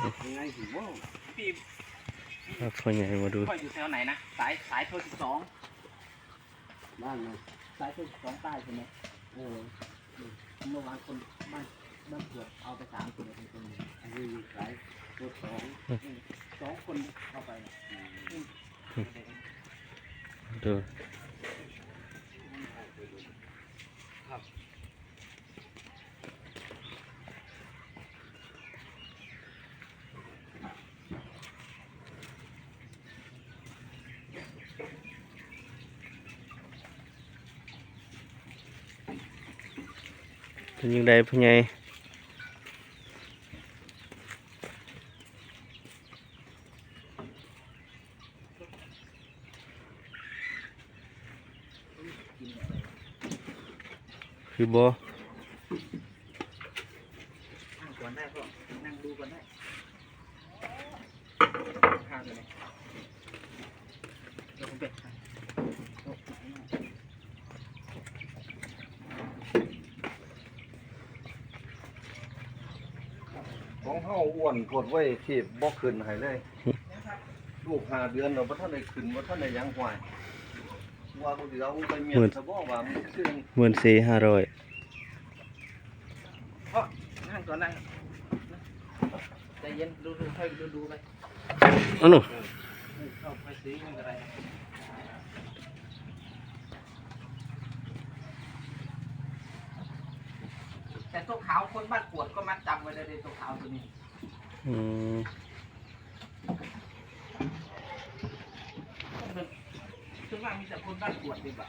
ครับพ่อใหญ่มาดูพ่ออยู่แถวไหนนะ สายสายโทรสิบสองบ้านนะสายโทรสิบสองใต้ใช่ไหมเออเมื่อวานคนบ้านบ้านเกิดเอาไปสามคนเลยคนหนึ่งอันนี้อยู่สายตัวสองสองคนเข้าไปดู เป็นยังไงพ่อใหญ่ คือบอ นั่งก่อนได้ก็นั่งดูก่อนได้ข้าวเลยเดี๋ยวผมเป็ดให้โต๊ะไหนหน่อย ข องเฮาอ้วนกดไว้ที่บ่ขึ้นให้เลย ลูกหาเดือนเราบ่ทันได้ขึ้นบ่ทันได้หยังหวายว่าบ่สิเอาไปเมียนซะบ่ว่ามันคือหมื่นสี่ห้าร้อยพ่อนั่งก่อนนั่งใจเย็นดูดูค่อยดูดูไปอ๋อหนูเข้าไปซื้อมันก็ได้แต่ตัวขาวคนบ้านกวดก็มัดจำไว้เลยตัวขาวตัวนี้ อืมซึ่งว่ามีแต่คนบ้านกวดดีกว่า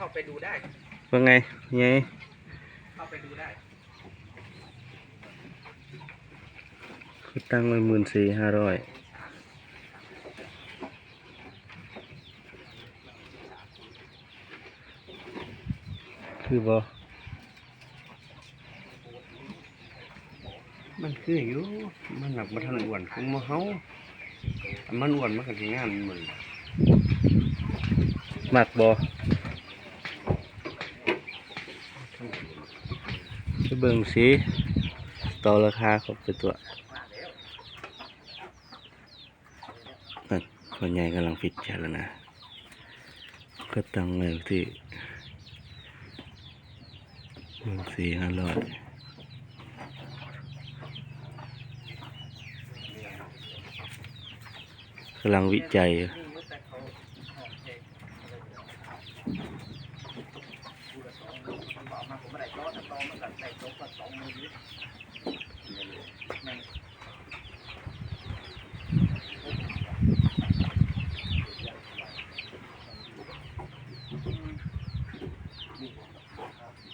เข้าไปดูได้ว่าไงพ่อใหญ่ เข้าไปดูได้ คือตั้งไว้หมื่นสี่ห้าร้อยคือบอมันคืออยู่ มันหนักบ่ทันอ้วนของเฮามันอ้วนมันก็สิงานมื้อมักบอจะเบิ่งสีต่อราคาเขาไปตัว คนใหญ่กำลังฟิตจัดแล้วนะ ก็ตั้งไว้ที่หนึ่งสี่ห้าร้อยกำลังวิจัยอยู่ นี่ยุแต่เขาออกเองดูละสองมือมันบอกมาผมไม่ได้จอดแต่ตองมันก็ได้จบก็สองมือนี้แม่ง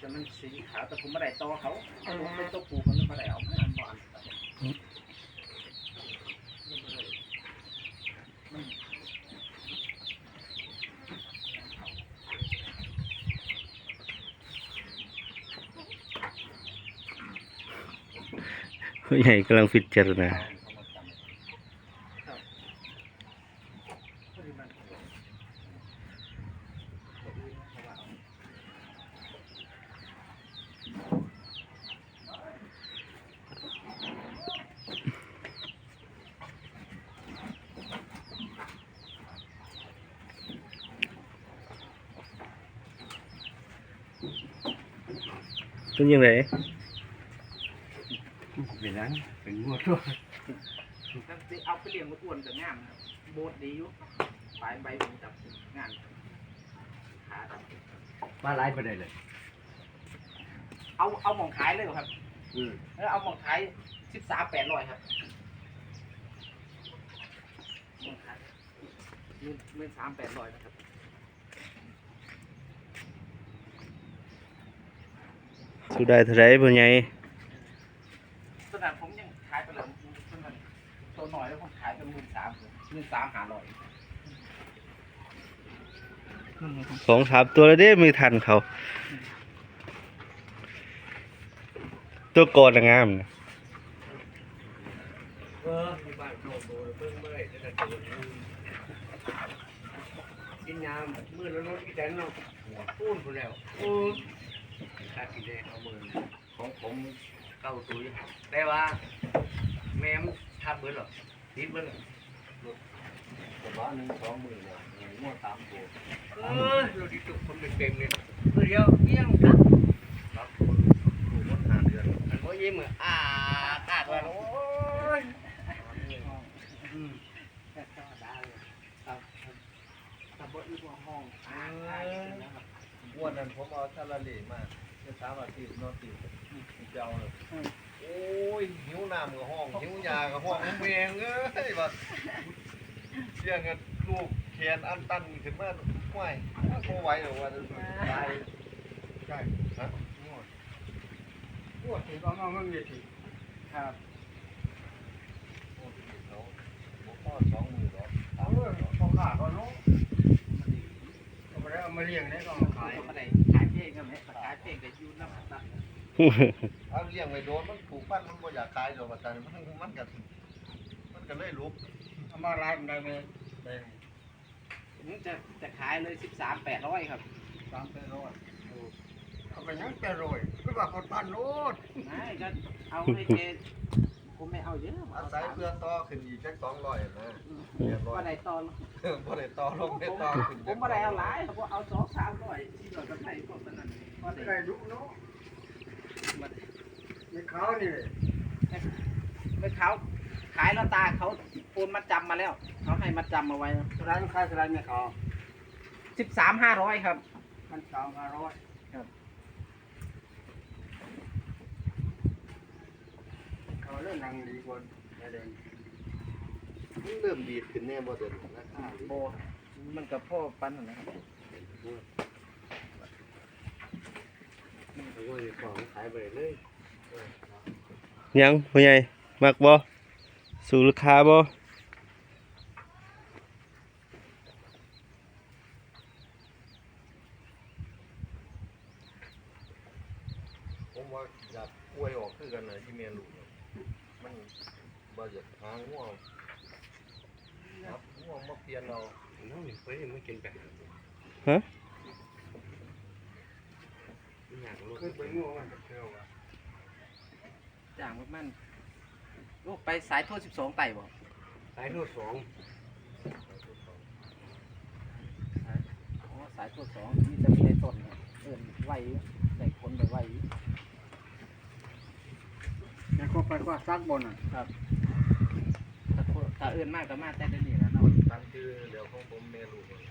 จะมันสี ขาวแต่ผมไม่ได้ตอเขาผมเป็นตัวปูมันไม่ได้เอาไม่อันบอนมันผู้ใหญ่กำลังฟิตจัดนะ เป็นยังไงเป็นหยังเป็นงัวตัวถ้าสิเอาไปเลี้ยงมันอ้วนกับงามนะครับโบดดีอยู่ปลายใบผมจับงานขาจับปลาหลายบ่ได้เลย เอาเอาหมองขายเลยเหรอครับอือเออเอาหมองขายสิบสามแปดร้อยครับหม้องขายหมื่นหมื่นสามแปดร้อยนะครับ สุดได้เท่าไรผู้ใหญ่ตอนนั้นผมยังขายไปแล้วตอนนั้นตัวหน่อยแล้วผมขายเป็นหมื่นสามหมื่นสามหาร้อยสองสามตัวแล้วเด้มือทันเขา ตัวโกนน่ะงามนะเออมีบ้านโตโตเพิ่งเมื่อยจะได้ตื่นกินยามมื้อละรถอีแตนเนาะพูนพุ่นแล้ว โอ้ค่ากินได้เอามื้อของผมเก้าตุ้ยแต่ว่า แม่มทับเบิดหรอติดเบิดหรอผมว่าหนึ่งสองหมื่นเนี่ยงวดสามตัวเออเราดีตุกคนเต็มๆเลยมือเดียวเอี้ยงครับคนดูรถหาเดือนอันว่ายิ้มอะอ่ากาดว่าโอ้ยอืมแต่ธรรมดาเลยครับแต่บ่อีกว่าห้องอ่าอ่านะครับงวดนั้นผมเอาซาลาเล่มา จะสามอาทิตย์นอนติดเจ้าเลยโอ้ยหิวน้ำกับห้องหิวยากับห้องเมงเอ้ยว่าเสี่ยงกันลูกแขนอันตันขึ้นมาห่วยโคไหวหรอกว่าจะตายใช่ฮะงวดงวดที่ก็มาเมื่อกี้ที่ครับโอ้ยเขาบอกพ่อสองมือหรอกเออพอขาดก็น้องก็ไม่ได้เอามาเลี้ยงได้ก็มาขายยก็ได้ขาย พลงกันไหมขายเพลงแต่ยูน้ำตัดเอาเลี้ยงไว้โดนมันผูกพันมันบ่อยากขายดอกว่าแต่มันมันก็มันก็เลยลุกเอามาลายมันได้ไหมได้นี่จะจะขายเลยสิบสามแปดร้อยครับสามเป็นร้อยเอาไปยังแต่ร้อยคือว่าคนพันโลดไม่ก็เอาให้เจ ผมไม่เอาเยอะอาศัยเพื่อต่อขึ้นอีกแค่สองร้อยนะเรียบร้อยว่าได้ตอนบ่ได้ต่อลงได้ต่อขึ้นผมไม่ได้เอาหลายเขาบอกเอาสองสามร้อยที่เหลือก็ใส่พวกนั้นก็ไม่ได้ได้ดุเนาะมีขาวนี่เลยไม่เขาขายแล้วตาเขาโอนมาจำมาแล้ว เขาให้มาจำมาไว้ร้านขายร้านไม่ขาวสิบสามห้าร้อยครับพันสามห้าร้อย ครับ เรื่องนังดีกว่าไม่ได้มันเริ่มดีขึ้นแน่บ่เดินราคาโบมันกับพ่อปั้นนะครับโอ้ยของขายไปเลยยังพ่อใหญ่มักบ่สู่ราคาบ่ผมว่าอยากอวยออกคือกันนะอีเมลลูก มันบ่อยากหาง่วงครับง่วงมาเปลี่ยนเราน้องนี่เฮ้ยมันกินแบบฮะอยากรู้คือไปง่วงมันจะเที่ยวอะจ่างมันลูกไปสายโทษสิบสองไต่บ่สายนู่นสองสายโทษสองนี่จะมีในต้นเอิ่นไหวใส่คนไปไหว ยังก็ไปกว่าซักบนอะครับแต่อื่นมากก็มากแต่เดี๋ยวนี้แหเนาะ ตั้งชื่อเดี๋ยวของผมเมลูก่อน